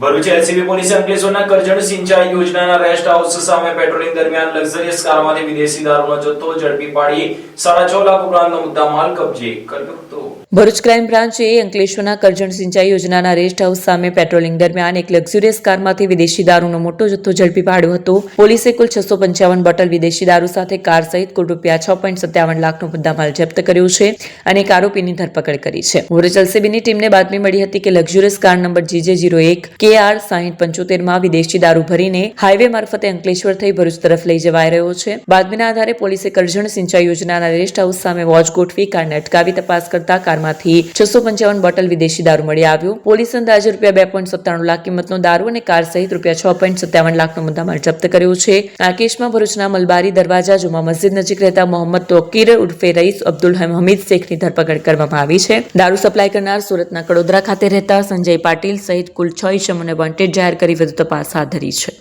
Bharuch LCB પોલીસે અંકલેશ્વરના કરજણ સિંચાઈ યોજનાના રેસ્ટ હાઉસ સામે પેટ્રોલિંગ દરમિયાન લક્ઝરિયસ કારમાંથી વિદેશી દારૂનો જથ્થો ઝડપી પાડી સાડા છ લાખ ઉપરાંતનો મુદ્દામાલ કબજે કર્યો હતો. ભરૂચ ક્રાઇમ બ્રાન્ચે અંકલેશ્વરના કરજણ સિંચાઈ યોજનાના રેસ્ટ હાઉસ સામે પેટ્રોલિંગ દરમિયાન એક લક્ઝુરિયસ કારમાંથી વિદેશી દારૂનો મોટો જથ્થો ઝડપી પાડ્યો હતો. પોલીસે કુલ છસો પંચાવન બોટલ વિદેશી દારૂ સાથે કાર સહિત કુલ રૂપિયા છ પોઈન્ટ સત્તાવન લાખનો મુદ્દામાલ જપ્ત કર્યો છે અને એક આરોપીની ધરપકડ કરી છે. ભરૂચ એલસીબીની ટીમને બાતમી મળી હતી કે luxurious car number GJ zero એક કે આર સાહીઠ પંચોતેરમાં વિદેશી દારૂ ભરીને હાઈવે મારફતે અંકલેશ્વર થઈ ભરૂચ તરફ લઈ જવાઈ રહ્યો છે. બાતમીના આધારે પોલીસે કરજણ સિંચાઈ યોજનાના રેસ્ટ હાઉસ સામે વોચ ગોઠવી કારને અટકાવી તપાસ કરતા કારમાંથી છસો પંચાવન બોટલ વિદેશી દારૂ મળી આવ્યો. પોલીસ અંદાજે રૂપિયા બે પોઈન્ટ સત્તાણું લાખ કિંમતનો દારૂ અને કાર સહિત રૂપિયા છ પોઈન્ટ સત્તાવન લાખનો મુદ્દામાલ જપ્ત કર્યો છે. આ કેસમાં ભરૂચના મલબારી દરવાજા જુમા મસ્જિદ નજીક રહેતા મોહમ્મદ તોકીર ઉર્ફે રઈસ અબ્દુલ હમીદ શેખની ધરપકડ કરવામાં આવી છે. દારૂ સપ્લાય કરનાર સુરતના કડોદરા ખાતે રહેતા સંજય પાટીલ સહિત કુલ છ ઇસમોને વોન્ટેડ જાહેર કરી વધુ તપાસ હાથ ધરી છે.